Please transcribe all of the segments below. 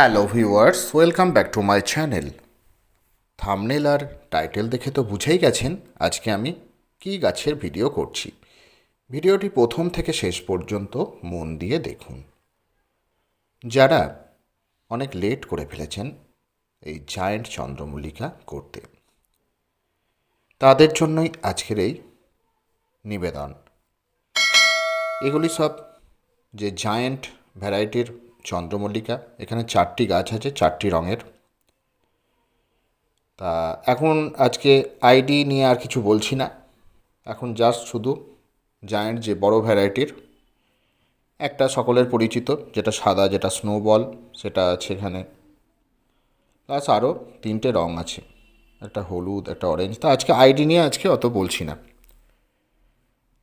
Hello viewers welcome back to my channel thumbnail R title দেখে তো বুঝেই গেছেন আজকে আমি কী গাছের ভিডিও করছি। ভিডিওটি প্রথম থেকে শেষ পর্যন্ত মন দিয়ে দেখুন। যারা অনেক লেট করে ফেলেছেন এই জায়েন্ট চন্দ্রমল্লিকা করতে। তাদের জন্যই আজকের এই নিবেদন। এগুলি সব যে জায়েন্ট ভ্যারাইটির চন্দ্রমল্লিকা। এখানে চারটি গাছ আছে, চারটি রঙের। তা এখন আজকে আইডি নিয়ে আর কিছু বলছি না। এখন জাস্ট শুধু জায়েন্ট যে বড় ভ্যারাইটির, একটা সকলের পরিচিত, যেটা সাদা, যেটা স্নোবল, সেটা আছে এখানে। প্লাস আরও তিনটে রং আছে, একটা হলুদ, একটা অরেঞ্জ। তা আজকে আইডি নিয়ে আজকে অত বলছি না।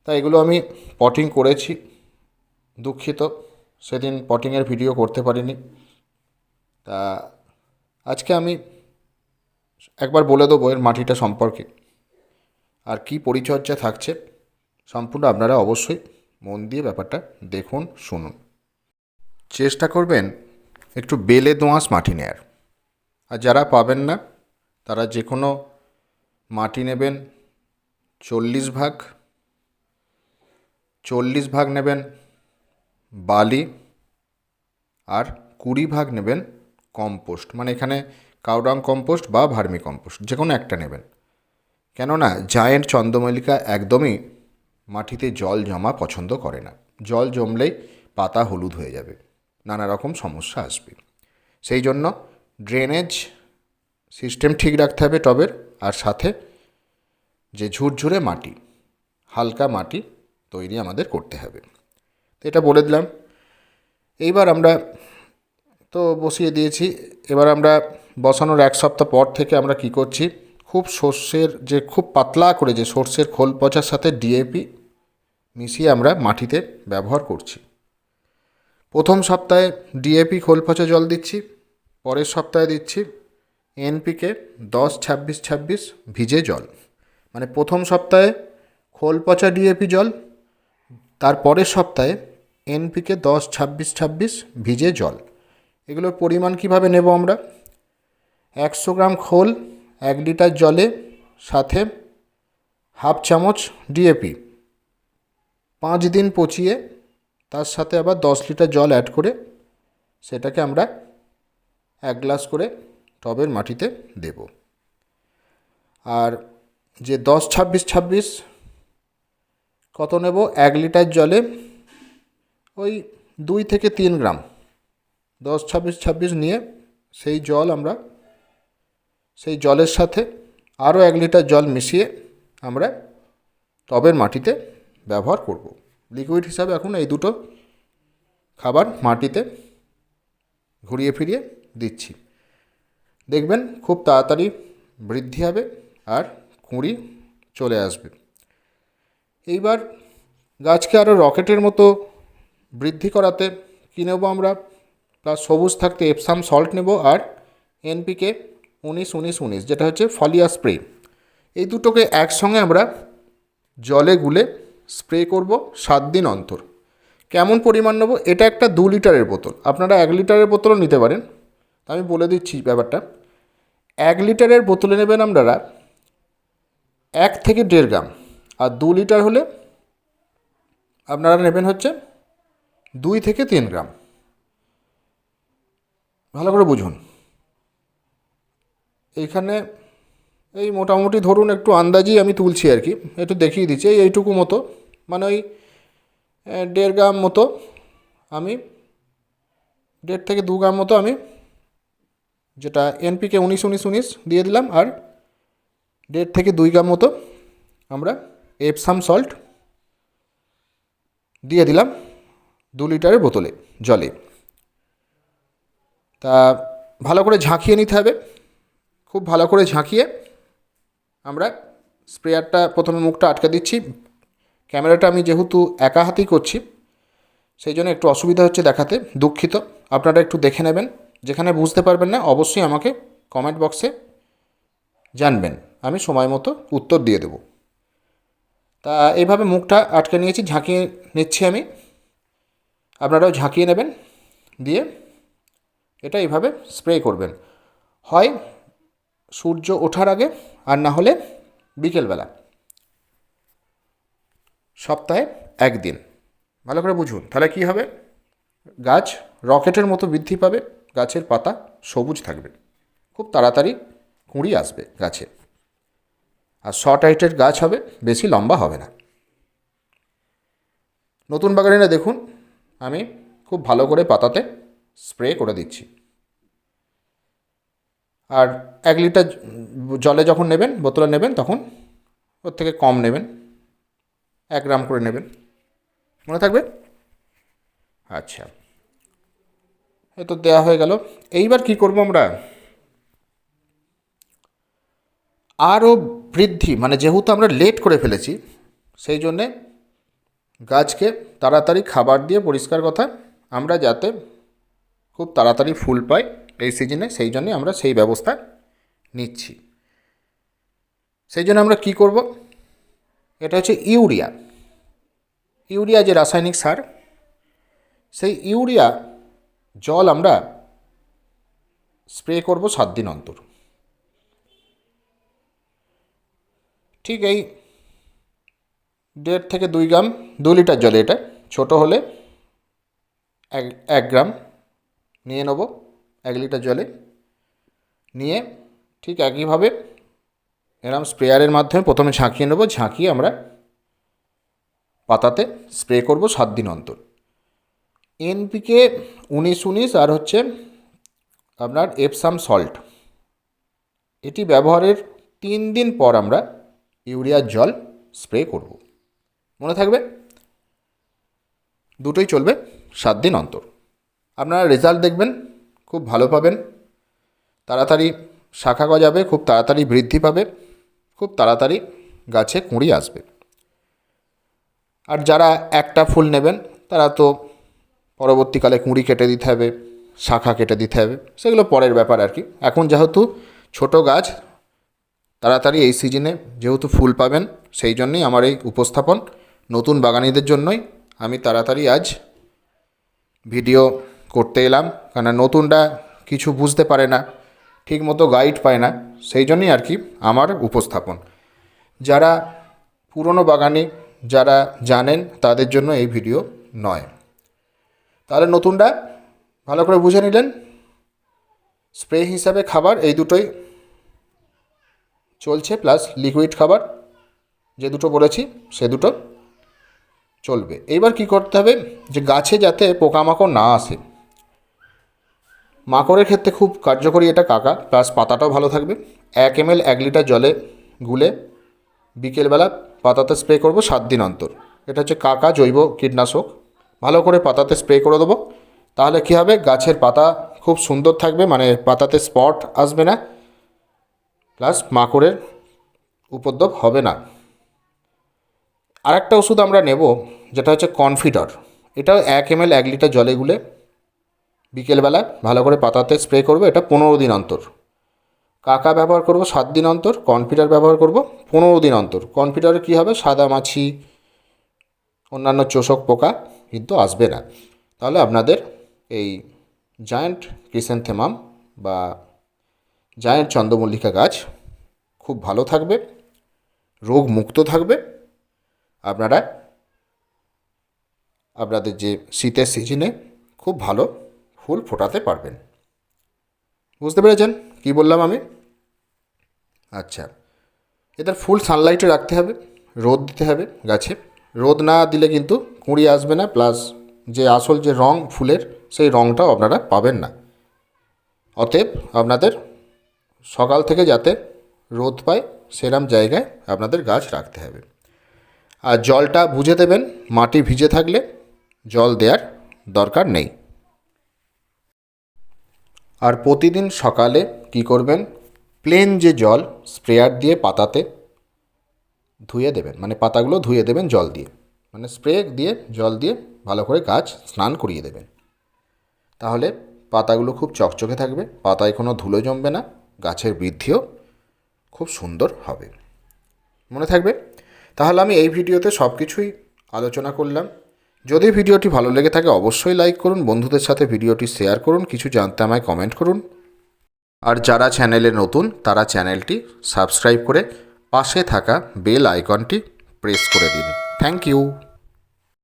তা এগুলো আমি পটিং করেছি, দুঃখিত। সেদিন পটিংয়ের ভিডিও করতে পারিনি। তা আজকে আমি একবার বলে দেবো এর মাটিটা সম্পর্কে। আর কি পরিচর্যা থাকছে, সম্পূর্ণ আপনারা অবশ্যই মন দিয়ে ব্যাপারটা দেখুন, শুনুন। চেষ্টা করবেন একটু বেলে দোঁয়াশ মাটি নেয়ার। আর যারা পাবেন না, তারা যে কোনো মাটি নেবেন চল্লিশ ভাগ চল্লিশ ভাগ নেবেন বালি আর কুড়ি ভাগ নেবেন কম্পোস্ট মানে এখানে কাউডাং কম্পোস্ট বা ভার্মি কম্পোস্ট, যে কোনো একটা নেবেন। কেননা জায়েন্ট চন্দ্রমল্লিকা একদমই মাটিতে জল জমা পছন্দ করে না। জল জমলেই পাতা হলুদ হয়ে যাবে, নানা রকম সমস্যা আসবে। সেই জন্য ড্রেনেজ সিস্টেম ঠিক রাখতে হবে টবের, আর সাথে যে ঝুরঝুরে মাটি, হালকা মাটি তৈরি আমাদের করতে হবে। এটা বলে দিলাম। এইবার আমরা তো বসিয়ে দিয়েছি। এবার আমরা বসানোর এক সপ্তাহ পর থেকে আমরা কি করছি? খুব সর্ষের যে, খুব পাতলা করে যে সর্ষের খোল পচার সাথে ডিএপি মিশিয়ে আমরা মাটিতে ব্যবহার করছি। প্রথম সপ্তাহে ডিএপি খোল পচা জল দিচ্ছি, পরের সপ্তাহে দিচ্ছি এনপিকে দশ, ছাব্বিশ ছাব্বিশ ভিজে জল। মানে প্রথম সপ্তাহে খোল পচা ডিএপি জল, তারপরের সপ্তাহে এনপিকে দশ, ছাব্বিশ ছাব্বিশ, ভিজে জল। এগুলোর পরিমাণ কীভাবে নেব আমরা? একশো গ্রাম খোল, এক লিটার জলে, সাথে হাফ চামচ ডিএপি। পাঁচ দিন পচিয়ে তার সাথে আবার দশ লিটার জল অ্যাড করে সেটাকে আমরা এক গ্লাস করে টবের মাটিতে দেব। আর যে দশ, ছাব্বিশ ছাব্বিশ, কত নেব? এক লিটার জলে ওই দুই থেকে তিন গ্রাম। দশ, ছাব্বিশ ছাব্বিশ নিয়ে সেই জল আমরা, সেই জলের সাথে আরও এক লিটার জল মিশিয়ে আমরা টবের মাটিতে ব্যবহার করব। লিকুইড হিসাবে এখন এই দুটো খাবার মাটিতে ঘুরিয়ে ফিরিয়ে দিচ্ছি। দেখবেন খুব তাড়াতাড়ি বৃদ্ধি হবে আর কুঁড়ি চলে আসবে। এইবার গাছকে আরও রকেটের মতো বৃদ্ধি করাতে কী নেব আমরা? প্লাস সবুজ থাকতে এপসাম সল্ট নেব আর এনপিকে উনিশ উনিশ উনিশ, যেটা হচ্ছে ফলিয়া স্প্রে। এই দুটোকে একসঙ্গে আমরা জলে গুলে স্প্রে করব সাত দিন অন্তর। কেমন পরিমাণ নেব? এটা একটা দু লিটারের বোতল। আপনারা এক লিটারের বোতলও নিতে পারেন। আমি বলে দিচ্ছি ব্যাপারটা। এক লিটারের বোতলে নেবেন আপনারা এক থেকে দেড় গ্রাম। আর দু লিটার হলে আপনারা নেবেন হচ্ছে দুই থেকে তিন গ্রাম। ভালো করে বুঝুন। এইখানে এই মোটামুটি ধরুন একটু আন্দাজি আমি তুলছি আর কি, একটু দেখিয়ে দিচ্ছি, এই এইটুকু মতো। মানে ওই দেড় গ্রাম মতো আমি, দেড় থেকে দু গ্রাম মতো আমি যেটা এনপিকে উনিশ উনিশ উনিশ দিয়ে দিলাম, আর দেড় থেকে দুই গ্রাম মতো আমরা এপসাম সল্ট দিয়ে দিলাম। দু লিটারের বোতলে জলে। তা ভালো করে ঝাঁকিয়ে নিতে হবে। খুব ভালো করে ঝাঁকিয়ে আমরা স্প্রেয়ারটা প্রথমে মুখটা আটকে দিচ্ছি। ক্যামেরাটা আমি যেহেতু একা হাতেই করছি, সেই জন্য একটু অসুবিধা হচ্ছে দেখাতে, দুঃখিত। আপনারা একটু দেখে নেবেন। যেখানে বুঝতে পারবেন না, অবশ্যই আমাকে কমেন্ট বক্সে জানবেন। আমি সময় মতো উত্তর দিয়ে দেব। তা এইভাবে মুখটা আটকে নিয়েছি, ঝাঁকিয়ে নিচ্ছি আমি। আপনারাও ঝাঁকিয়ে নেবেন, দিয়ে এটা এইভাবে স্প্রে করবেন। হয় সূর্য ওঠার আগে আর না হলে বিকেলবেলা। সপ্তাহে একদিন। ভালো করে বুঝুন, তাহলে কী হবে? গাছ রকেটের মতো বৃদ্ধি পাবে, গাছের পাতা সবুজ থাকবে। খুব তাড়াতাড়ি কুঁড়ি আসবে গাছে। আর শর্ট হাইটের গাছ হবে, বেশি লম্বা হবে না। নতুন বাগানিরা দেখুন আমি খুব ভালো করে পাতাতে স্প্রে করে দিচ্ছি। আর এক লিটার জলে যখন নেবেন, বোতলে নেবেন, তখন ওর থেকে কম নেবেন। এক গ্রাম করে নেবেন। মনে থাকবে? আচ্ছা। এ তো দেওয়া হয়ে গেল। এইবার কি করব আমরা? আরও বৃদ্ধি মানে যেহেতু আমরা লেট করে ফেলেছি, সেই জন্যে গাছকে তাড়াতাড়ি খাবার দিয়ে পরিষ্কার কথা, আমরা যাতে খুব তাড়াতাড়ি ফুল পাই এই সিজনে, সেই জন্যে আমরা সেই ব্যবস্থা নিচ্ছি। সেই জন্য আমরা কি করব? এটা হচ্ছে ইউরিয়া। ইউরিয়া যে রাসায়নিক সার, সেই ইউরিয়া জল আমরা স্প্রে করব সাত দিন অন্তর। ঠিক এই দেড় থেকে দুই গ্রাম দু লিটার জলে এটা, ছোট হলে এক এক গ্রাম নিয়ে নেব এক লিটার জলে। নিয়ে ঠিক একইভাবে এরম স্প্রেয়ারের মাধ্যমে প্রথমে ঝাঁকিয়ে নেব, ঝাঁকিয়ে আমরা পাতাতে স্প্রে করব সাত দিন অন্তর। এনপিকে উনিশ উনিশ আর হচ্ছে আপনার এপসাম সল্ট। এটি ব্যবহারের তিন দিন পর আমরা ইউরিয়ার জল স্প্রে করব। মনে থাকবে? দুটোই চলবে সাত দিন অন্তর। আপনারা রেজাল্ট দেখবেন, খুব ভালো পাবেন। তাড়াতাড়ি শাখা গজাবে, খুব তাড়াতাড়ি বৃদ্ধি পাবে, খুব তাড়াতাড়ি গাছে কুঁড়ি আসবে। আর যারা একটা ফুল নেবেন, তারা তো পরবর্তীকালে কুঁড়ি কেটে দিতে হবে, শাখা কেটে দিতে হবে, সেগুলো পরের ব্যাপার আর কি। এখন যেহেতু ছোট গাছ, তাড়াতাড়ি এই সিজনে যেহেতু ফুল পাবেন, সেই জন্যই আমার এই উপস্থাপন। নতুন বাগানিদের জন্যই আমি তাড়াতাড়ি আজ ভিডিও করতে এলাম কেন নতুনরা কিছু বুঝতে পারে না, ঠিকমতো গাইড পায় না, সেই জন্যই আর কি আমার উপস্থাপন। যারা পুরনো বাগানি যারা জানেন, তাদের জন্য এই ভিডিও নয়। তাহলে নতুনরা ভালো করে বুঝে নিলেন, স্প্রে হিসাবে খাবার এই দুটোই চলছে প্লাস লিকুইড খাবার, যে দুটো বলেছি, সে দুটো চলবে। এবার কি করতে হবে? যে গাছে যাতে পোকামাকড় না আসে। মাকড়ের ক্ষেত্রে খুব কার্যকরী এটা কাকা। প্লাস পাতাটাও ভালো থাকবে। এক এম এক লিটার জলে গুলে বিকেলবেলা পাতাতে স্প্রে করব সাত দিন অন্তর। এটা হচ্ছে কাকা জৈব কীটনাশক। ভালো করে পাতাতে স্প্রে করে দেবো। তাহলে কী হবে? গাছের পাতা খুব সুন্দর থাকবে। মানে পাতাতে স্পট আসবে না। প্লাস মাকড়ের উপদ্রব হবে না। আরেকটা ওষুধ আমরা নেব, যেটা হচ্ছে কনফিডর। এটাও এক এম এক লিটার জলে গুলে বিকেলবেলা ভালো করে পাতাতে স্প্রে করব, এটা পনেরো দিন অন্তর। কাকা ব্যবহার করব সাত দিন অন্তর, কনফিডার ব্যবহার করব পনেরো দিন অন্তর। কনফিডারে কী হবে? সাদা মাছি, অন্যান্য চোষক পোকা কিন্তু আসবে না। তাহলে আপনাদের এই জায়ান্ট ক্রিসেন্থেমাম বা জায়ান্ট চন্দ্রমল্লিকা গাছ খুব ভালো থাকবে রোগ মুক্ত থাকবে। আপনারা, আপনাদের যে শীতের সিজনে খুব ভালো ফুল ফোটাতে পারবেন। বুঝতে পেরেছেন কি বললাম আমি? আচ্ছা এদের ফুল সানলাইটে রাখতে হবে, রোদ দিতে হবে গাছে। রোদ না দিলে কিন্তু কুঁড়ি আসবে না প্লাস যে আসল যে রং ফুলের, সেই রংটাও আপনারা পাবেন না। অতএব আপনাদের সকাল থেকে যাতে রোদ পায়, সেরম জায়গায় আপনাদের গাছ রাখতে হবে। আর জলটা বুঝে দেবেন, মাটি ভিজে থাকলে জল দেওয়ার দরকার নেই। আর প্রতিদিন সকালে কি করবেন? প্লেন যে জল স্প্রেয়ার দিয়ে পাতাতে ধুয়ে দেবেন মানে পাতাগুলো ধুয়ে দেবেন জল দিয়ে। মানে স্প্রে দিয়ে, জল দিয়ে ভালো করে গাছ স্নান করিয়ে দেবেন। তাহলে পাতাগুলো খুব চকচকে থাকবে, পাতায় কোনো ধুলো জমবে না, গাছের বৃদ্ধিও খুব সুন্দর হবে। মনে থাকবে তাহলে আমি এই ভিডিওতে সব কিছুই আলোচনা করলাম। যদি ভিডিওটি ভালো লেগে থাকে, অবশ্যই লাইক করুন, বন্ধুদের সাথে ভিডিওটি শেয়ার করুন, কিছু জানতে আমায় কমেন্ট করুন। আর যারা চ্যানেলে নতুন, তারা চ্যানেলটি সাবস্ক্রাইব করে পাশে থাকা বেল আইকনটি প্রেস করে দিন। Thank you